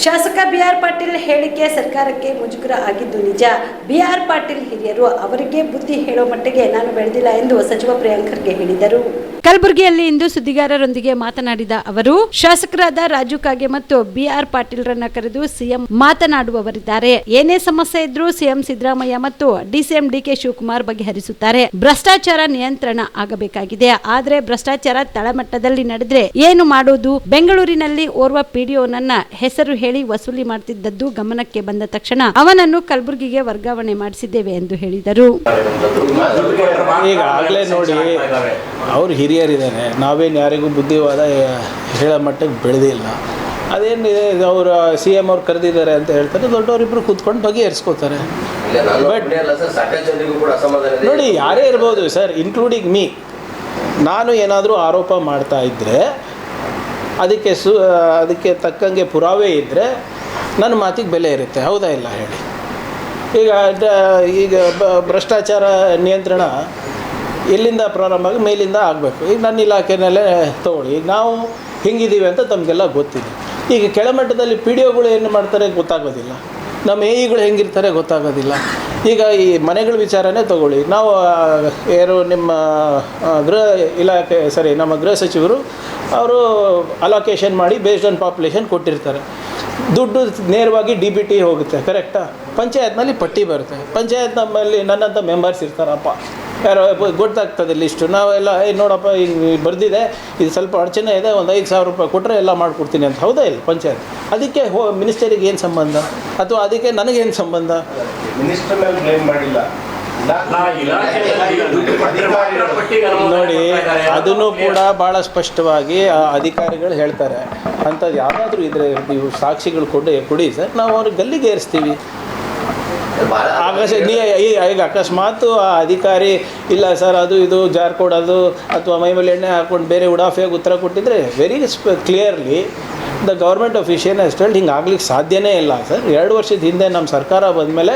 ಶಾಸಕ ಬಿಆರ್ ಪಾಟೀಲ್ ಹೇಳಿಕೆ ಸರ್ಕಾರಕ್ಕೆ ಮುಜುಗರ ಆಗಿದ್ದು ನಿಜ. ಬಿಆರ್ ಪಾಟೀಲ್ ಹಿರಿಯರು ಅವರಿಗೆ ಬುದ್ಧಿ ಹೇಳೋ ಮಟ್ಟಿಗೆ ನಾನು ಬೆಳೆದಿಲ್ಲ ಎಂದು ಸಚಿವ ಪ್ರಿಯಾಂಕರ್ಗೆ ಹೇಳಿದರು. ಕಲಬುರಗಿಯಲ್ಲಿ ಇಂದು ಸುದ್ದಿಗಾರರೊಂದಿಗೆ ಮಾತನಾಡಿದ ಅವರು, ಶಾಸಕರಾದ ರಾಜು ಕಾಗೆ ಮತ್ತು ಬಿಆರ್ ಪಾಟೀಲ್ರನ್ನ ಕರೆದು ಸಿಎಂ ಮಾತನಾಡುವವರಿದ್ದಾರೆ. ಏನೇ ಸಮಸ್ಯೆ ಇದ್ರೂ ಸಿಎಂ ಸಿದ್ದರಾಮಯ್ಯ ಮತ್ತು ಡಿಸಿಎಂ ಡಿಕೆ ಶಿವಕುಮಾರ್ ಬಗೆಹರಿಸುತ್ತಾರೆ. ಭ್ರಷ್ಟಾಚಾರ ನಿಯಂತ್ರಣ ಆಗಬೇಕಾಗಿದೆ. ಆದರೆ ಭ್ರಷ್ಟಾಚಾರ ತಳಮಟ್ಟದಲ್ಲಿ ನಡೆದ್ರೆ ಏನು ಮಾಡೋದು? ಬೆಂಗಳೂರಿನಲ್ಲಿ ಓರ್ವ ಪಿಡಿಒ ನನ್ನ ಹೆಸರು ಹೇಳಿ ವಸೂಲಿ ಮಾಡ್ತಿದ್ದದ್ದು ಗಮನಕ್ಕೆ ಬಂದ ತಕ್ಷಣ ಅವನನ್ನು ಕಲಬುರಗಿಗೆ ವರ್ಗಾವಣೆ ಮಾಡಿಸಿದ್ದೇವೆ ಎಂದು ಹೇಳಿದರು. ಈಗ ಆಗಲೇ ನೋಡಿ, ಅವ್ರು ಹಿರಿಯರಿದ್ದಾರೆ ನಾವೇನು ಯಾರಿಗೂ ಬುದ್ಧಿವಾದ ಹೇಳೋ ಮಟ್ಟಕ್ಕೆ ಬೆಳೆದಿಲ್ಲ ಅದೇನಿದೆ ಅವರು ಸಿ ಎಂ ಅವ್ರು ಕರೆದಿದ್ದಾರೆ ಅಂತ ಹೇಳ್ತಾರೆ ದೊಡ್ಡವರಿಬ್ಬರು ಕೂತ್ಕೊಂಡು ಬಗೆಹರಿಸ್ಕೋತಾರೆ. ಬಟ್. ನೋಡಿ, ಯಾರೇ ಇರ್ಬೋದು, ಸರ್ ಇನ್ಕ್ಲೂಡಿಂಗ್ ಮೀ ನಾನು ಏನಾದರೂ ಆರೋಪ ಮಾಡ್ತಾ ಇದ್ದರೆ ಅದಕ್ಕೆ ಸು ಅದಕ್ಕೆ ತಕ್ಕಂಗೆ ಪುರಾವೆ ಇದ್ದರೆ ನನ್ನ ಮಾತಿಗೆ ಬೆಲೆ ಇರುತ್ತೆ. ಹೌದಾ ಇಲ್ಲ ಹೇಳಿ. ಈಗ ಈಗ ಭ್ರಷ್ಟಾಚಾರ ನಿಯಂತ್ರಣ ಎಲ್ಲಿಂದ ಪ್ರಾರಂಭ ಆಗಿ ಮೇಲಿಂದ ಆಗಬೇಕು. ಈಗ ನನ್ನ ಇಲಾಖೆನಲ್ಲೇ ತೊಗೊಳ್ಳಿ. ಈಗ ನಾವು ಹಿಂಗಿದ್ದೀವಿ ಅಂತ ತಮಗೆಲ್ಲ ಗೊತ್ತಿದೆ. ಈಗ ಕೆಳಮಟ್ಟದಲ್ಲಿ ಪಿ ಡಿ ಒಗಳು ಏನು ಮಾಡ್ತಾರೆ ಗೊತ್ತಾಗೋದಿಲ್ಲ. ನಮ್ಮ ಎ ಇಗಳು ಹೆಂಗಿರ್ತಾರೆ ಗೊತ್ತಾಗೋದಿಲ್ಲ. ಈಗ ಈ ಮನೆಗಳ ವಿಚಾರನೇ ತಗೊಳ್ಳಿ. ನಾವು ಯಾರು ನಿಮ್ಮ ಗೃಹ ಇಲಾಖೆ, ಸರಿ, ನಮ್ಮ ಗೃಹ ಸಚಿವರು ಅವರು ಅಲೋಕೇಶನ್ ಮಾಡಿ ಬೇಸ್ಡ್ ಆನ್ ಪಾಪ್ಯುಲೇಷನ್ ಕೊಟ್ಟಿರ್ತಾರೆ. ದುಡ್ಡು ನೇರವಾಗಿ ಡಿ ಬಿ ಟಿ ಹೋಗುತ್ತೆ ಕರೆಕ್ಟಾ ಪಂಚಾಯತ್ನಲ್ಲಿ ಪಟ್ಟಿ ಬರುತ್ತೆ. ಪಂಚಾಯತ್ ನಮ್ಮಲ್ಲಿ ನನ್ನಂಥ ಮೆಂಬರ್ಸ್ ಇರ್ತಾರಪ್ಪ. ಯಾರೋ ಗೊತ್ತಾಗ್ತದೆ ಲಿಸ್ಟು ನಾವೆಲ್ಲ ಏ ನೋಡಪ್ಪ ಈಗ ಬರೆದಿದೆ ಇದು ಸ್ವಲ್ಪ ಅಡಚಣೆ ಇದೆ ಒಂದು ಐದು ಸಾವಿರ ರೂಪಾಯಿ ಕೊಟ್ಟರೆ ಎಲ್ಲ ಮಾಡಿಕೊಡ್ತೀನಿ ಅಂತ. ಹೌದಾ ಇಲ್ಲ ಪಂಚಾಯತ್? ಅದಕ್ಕೆ ಹೋ ಮಿನಿಸ್ಟರಿಗೆ ಏನು ಸಂಬಂಧ? ಅಥವಾ ಅದಕ್ಕೆ ನನಗೇನು ಸಂಬಂಧ? ಮಿನಿಸ್ಟರ್ ಮೇಲೆ ಬ್ಲೇಮ್ ಮಾಡಿಲ್ಲ. ನೋಡಿ ಅದನ್ನು ಕೂಡ ಭಾಳ ಸ್ಪಷ್ಟವಾಗಿ ಆ ಅಧಿಕಾರಿಗಳು ಹೇಳ್ತಾರೆ. ಅಂಥದ್ದು ಯಾವುದಾದ್ರೂ ಇದ್ರೆ ನೀವು ಸಾಕ್ಷಿಗಳು ಕೊಡಿ ಕೊಡಿ ಸರ್ ನಾವು ಅವ್ರಿಗೆ ಗಲ್ಲಿಗೆ ಏರಿಸ್ತೀವಿ. ಭಾಳ ಆಕಾಶ ನೀ ಈಗ ಅಕಸ್ಮಾತ್ ಆ ಅಧಿಕಾರಿ ಇಲ್ಲ ಸರ್ ಅದು ಇದು ಜಾರ್ ಕೊಡೋದು ಅಥವಾ ಮೈ ಮೇಲೆ ಎಣ್ಣೆ ಹಾಕೊಂಡು ಬೇರೆ ಉಡಾಫಿಯಾಗಿ ಉತ್ತರ ಕೊಟ್ಟಿದ್ರೆ very clearly the government official ಅಷ್ಟೇಳಿ ಹಿಂಗೆ ಆಗ್ಲಿಕ್ಕೆ ಸಾಧ್ಯನೇ ಇಲ್ಲ ಸರ್. ಎರಡು ವರ್ಷದ ಹಿಂದೆ ನಮ್ಮ ಸರ್ಕಾರ ಬಂದಮೇಲೆ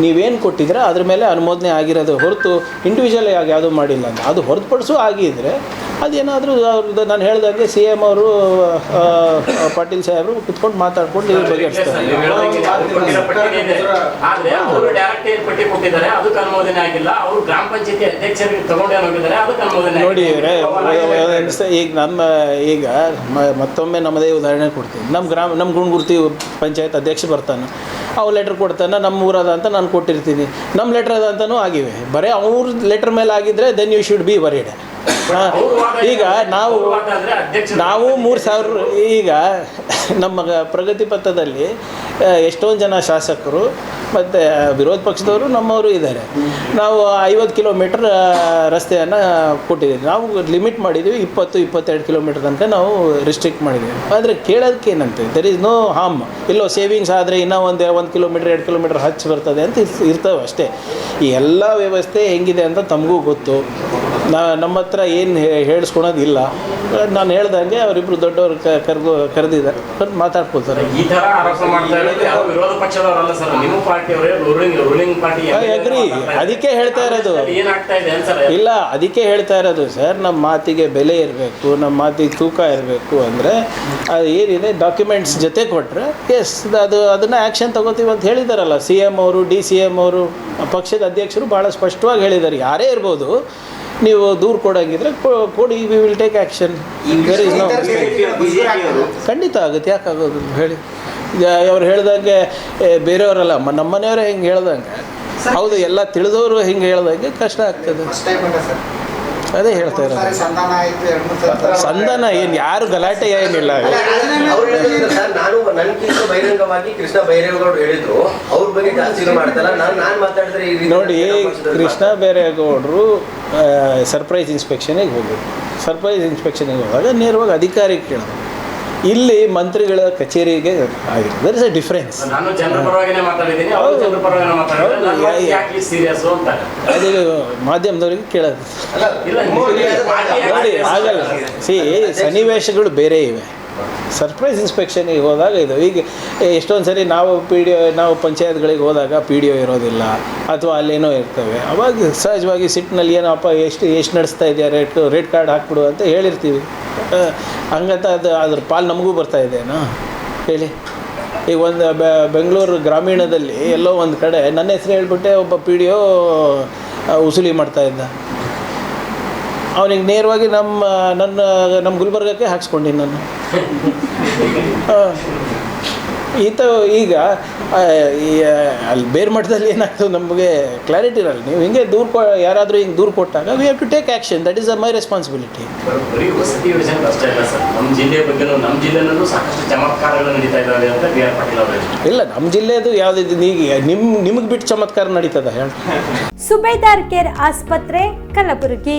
ನೀವೇನು ಕೊಟ್ಟಿದ್ರೆ ಅದ್ರ ಮೇಲೆ ಅನುಮೋದನೆ ಆಗಿರೋದು ಹೊರತು ಇಂಡಿವಿಜುವಲ್ ಆಗಿ ಯಾವುದೂ ಮಾಡಿಲ್ಲ ಅಂತ. ಅದು ಹೊರತುಪಡಿಸು ಆಗಿದ್ರೆ ಅದೇನಾದರೂ ಅವ್ರದ್ದು ನಾನು ಹೇಳ್ದಂಗೆ ಸಿ ಎಂ ಅವರು ಪಾಟೀಲ್ ಸಾಹೇಬರು ಕುತ್ಕೊಂಡು ಮಾತಾಡ್ಕೊಂಡು ಇದ್ರ ಅನುಮೋದನೆ ನೋಡಿ ಈಗ ನಮ್ಮ ಈಗ ಮತ್ತೊಮ್ಮೆ ನಮ್ಮದೇ ಉದಾಹರಣೆ ಕೊಡ್ತೀನಿ. ನಮ್ಮ ಗ್ರಾಮ ನಮ್ಮ ಗುಣಗುರ್ತಿ ಪಂಚಾಯತ್ ಅಧ್ಯಕ್ಷ ಬರ್ತಾನೆ ಅವು ಲೆಟ್ರ್ ಕೊಡ್ತಾನೆ ನಮ್ಮ ಊರದ ಅಂತ ನಾನು ಕೊಟ್ಟಿರ್ತೀನಿ. ನಮ್ಮ ಲೆಟ್ರ್ ಅದ ಅಂತಲೂ ಆಗಿವೆ. ಬರೀ ಅವ್ರ ಲೆಟ್ರ್ ಮೇಲೆ ಆಗಿದ್ರೆ then you should be worried ಈಗ ನಾವು ನಾವು ಮೂರು ಸಾವಿರ ಈಗ ನಮ್ಮ ಪ್ರಗತಿ ಪಥದಲ್ಲಿ ಎಷ್ಟೊಂದು ಜನ ಶಾಸಕರು ಮತ್ತು ವಿರೋಧ ಪಕ್ಷದವರು ನಮ್ಮವರು ಇದ್ದಾರೆ. ನಾವು ಐವತ್ತು ಕಿಲೋಮೀಟ್ರ್ ರಸ್ತೆಯನ್ನು ಕೊಟ್ಟಿದ್ದೀವಿ. ನಾವು ಲಿಮಿಟ್ ಮಾಡಿದ್ದೀವಿ, ಇಪ್ಪತ್ತು, ಇಪ್ಪತ್ತೆರಡು ಕಿಲೋಮೀಟ್ರ್ ತನಕ ನಾವು ರಿಸ್ಟ್ರಿಕ್ಟ್ ಮಾಡಿದ್ದೀವಿ. ಆದರೆ ಕೇಳೋದಕ್ಕೆ ಏನಂತೆ? ದೆರ್ ಇಸ್ ನೋ ಹಾಮ್ ಇಲ್ಲೋ ಸೇವಿಂಗ್ಸ್ ಆದರೆ ಇನ್ನೂ ಒಂದು ಒಂದು ಕಿಲೋಮೀಟ್ರ್, ಎರಡು ಕಿಲೋಮೀಟ್ರ್ ಹಚ್ಚಿ ಬರ್ತದೆ ಅಂತ ಇರ್ತವೆ ಅಷ್ಟೇ. ಈ ಎಲ್ಲ ವ್ಯವಸ್ಥೆ ಹೆಂಗಿದೆ ಅಂತ ತಮಗೂ ಗೊತ್ತು. ನಾ ನಮ್ಮ ಹತ್ರ ಏನು ಹೇಳಿಸ್ಕೊಳೋದಿಲ್ಲ ನಾನು ಹೇಳ್ದಂಗೆ ಅವರಿಬ್ಬರು ದೊಡ್ಡವರು ಕರೆದು ಕರೆದಿದ್ದಾರೆ. ಬಂದು ಮಾತಾಡ್ಕೊಳ್ತಾರೆ. ಅಗ್ರಿ. ಅದಕ್ಕೆ ಹೇಳ್ತಾ ಇರೋದು. ಇಲ್ಲ ಅದಕ್ಕೆ ಹೇಳ್ತಾ ಇರೋದು ಸರ್ ನಮ್ಮ ಮಾತಿಗೆ ಬೆಲೆ ಇರಬೇಕು ನಮ್ಮ ಮಾತಿಗೆ ತೂಕ ಇರಬೇಕು ಅಂದರೆ ಅದು ಏನಿದೆ ಡಾಕ್ಯುಮೆಂಟ್ಸ್ ಜೊತೆ ಕೊಟ್ಟರೆ ಎಸ್ ಅದು ಅದನ್ನು ಆ್ಯಕ್ಷನ್ ತಗೋತೀವಿ ಅಂತ ಹೇಳಿದಾರಲ್ಲ. ಸಿ ಎಂ ಅವರು ಡಿ ಸಿ ಎಂ ಅವರು ಪಕ್ಷದ ಅಧ್ಯಕ್ಷರು ಭಾಳ ಸ್ಪಷ್ಟವಾಗಿ ಹೇಳಿದ್ದಾರೆ ಯಾರೇ ಇರ್ಬೋದು ನೀವು ದೂರು ಕೊಡೋಂಗಿದ್ರೆ ಕೊ- ಕೊಡಿ we will take action where is no ಖಂಡಿತ ಆಗುತ್ತೆ ಯಾಕೆ ಆಗೋದು ಹೇಳಿ. ಈಗ ಅವ್ರು ಹೇಳ್ದಂಗೆ ಏ, ಬೇರೆಯವರಲ್ಲ ಮ- ನಮ್ಮ ಮನೆಯವರೇ ಹಿಂಗೆ ಹೇಳ್ದಂಗೆ. ಹೌದು ಎಲ್ಲ ತಿಳಿದವರು ಹಿಂಗೆ ಹೇಳ್ದಂಗೆ ಕಷ್ಟ ಆಗ್ತದೆ. ಅದೇ ಹೇಳ್ತಾ ಇರೋದು. ಸಂಧಾನ ಮೂರು ಏನು ಯಾರು ಗಲಾಟೆ ಏನಿಲ್ಲ. ಅವ್ರು ಹೇಳಿದ್ರು ಸರ್ ನಾನು ನನ್ಗಿಂತ ಬಹಿರಂಗವಾಗಿ ಕೃಷ್ಣ ಬೈರೇಗೌಡರು ಹೇಳಿದ್ರು. ಅವ್ರ ಬಗ್ಗೆ ಜಾಸ್ತಿ ಇದು ಮಾಡ್ತಲ್ಲ ನಾನು ನಾನು ಮಾತಾಡಿದ್ರೆ ಈ ನೋಡಿ ಕೃಷ್ಣ ಬೈರೇಗೌಡರು ಸರ್ಪ್ರೈಸ್ ಇನ್ಸ್ಪೆಕ್ಷನಿಗೆ ಹೋಗಬೇಕು. ಸರ್ಪ್ರೈಸ್ ಇನ್ಸ್ಪೆಕ್ಷನಿಗೆ ಹೋದಾಗ ನೇರವಾಗಿ ಅಧಿಕಾರಿಗೆ ಕೇಳೋದು. ಇಲ್ಲಿ ಮಂತ್ರಿಗಳ ಕಚೇರಿಗೆ ಆಗಿತ್ತು ದರ್ ಇಸ್ ಅ ಡಿಫ್ರೆನ್ಸ್ ಅದೇ ಮಾಧ್ಯಮದವ್ರಿಗೆ ಕೇಳೋದು. ನೋಡಿ ಆಗಲ್ಲ? ಸಿ ಸನ್ನಿವೇಶಗಳು ಬೇರೆ ಇವೆ. ಸರ್ಪ್ರೈಸ್ ಇನ್ಸ್ಪೆಕ್ಷನಿಗೆ ಹೋದಾಗ ಇದು ಈಗ ಎಷ್ಟೊಂದು ಸರಿ ನಾವು ಪಿ ಡಿ ನಾವು ಪಂಚಾಯತ್ಗಳಿಗೆ ಹೋದಾಗ ಪಿ ಡಿ ಒ ಇರೋದಿಲ್ಲ ಅಥವಾ ಅಲ್ಲೇನೋ ಇರ್ತವೆ. ಅವಾಗ ಸಹಜವಾಗಿ ಸಿಟ್ಟಿನಲ್ಲಿ ಏನಪ್ಪ ಎಷ್ಟು ಎಷ್ಟು ನಡೆಸ್ತಾ ಇದೆಯಾ? ರೇಟ್ ರೇಟ್ ಕಾರ್ಡ್ ಹಾಕ್ಬಿಡು ಅಂತ ಹೇಳಿರ್ತೀವಿ. ಹಂಗಂತ ಅದು, ಅದ್ರ ಪಾಲು ನಮಗೂ ಬರ್ತಾ ಇದೆನಾ? ಹೇಳಿ. ಈಗ ಒಂದು ಬೆಂಗಳೂರು ಗ್ರಾಮೀಣದಲ್ಲಿ ಎಲ್ಲೋ ಒಂದು ಕಡೆ, ನನ್ನ ಹೆಸರು ಹೇಳ್ಬಿಟ್ಟೆ ಒಬ್ಬ ಪಿ ಡಿ ಒ ಉಸುಲಿ ಮಾಡ್ತಾ ಇದ್ದ. ಅವನಿಗೆ ನೇರವಾಗಿ ನಮ್ಮ ನನ್ನ ನಮ್ಮ ಗುಲ್ಬರ್ಗಕ್ಕೆ ಹಾಕ್ಸ್ಕೊಂಡಿನಿ ನಾನು. ಈತ ಈಗ ಅಲ್ಲಿ ಬೇರೆ ಮಟ್ಟದಲ್ಲಿ ಏನಾಗ್ತದೆ ನಮಗೆ ಕ್ಲಾರಿಟಿ ಇರಲ್ಲ. ನೀವು ಹಿಂಗೆ ದೂರು ಕೊ ಯಾರಾದರೂ ಹಿಂಗೆ ದೂರು ಕೊಟ್ಟಾಗ we have to take action that is a my responsibility ಬರೀ ವಸತಿ ಯೋಜನೆ ಅಷ್ಟೇ ಇಲ್ಲ ಸರ್. ನಮ್ಮ ಜಿಲ್ಲೆ ಬಗ್ಗೆ ನಮ್ಮ ಜಿಲ್ಲೆನಲ್ಲೂ ಸಾಕಷ್ಟು ಚಮತ್ಕಾರಗಳು ನಡೀತಾ ಇದ್ದಾವೆ ಅಂತ ಬಿ ಆರ್ ಪಾಟೀಲ್ ಅವರು ಇಲ್ಲ ನಮ್ಮ ಜಿಲ್ಲೆದು ಯಾವುದಿದೆ ಈಗ ನಿಮ್ಮ ನಿಮಗೆ ಬಿಟ್ಟು ಚಮತ್ಕಾರ ನಡೀತದ ಹೇಳಿ. ಸುಬೇದಾರ್ ಕೇರ್ ಆಸ್ಪತ್ರೆ ಕಲಬುರಗಿ.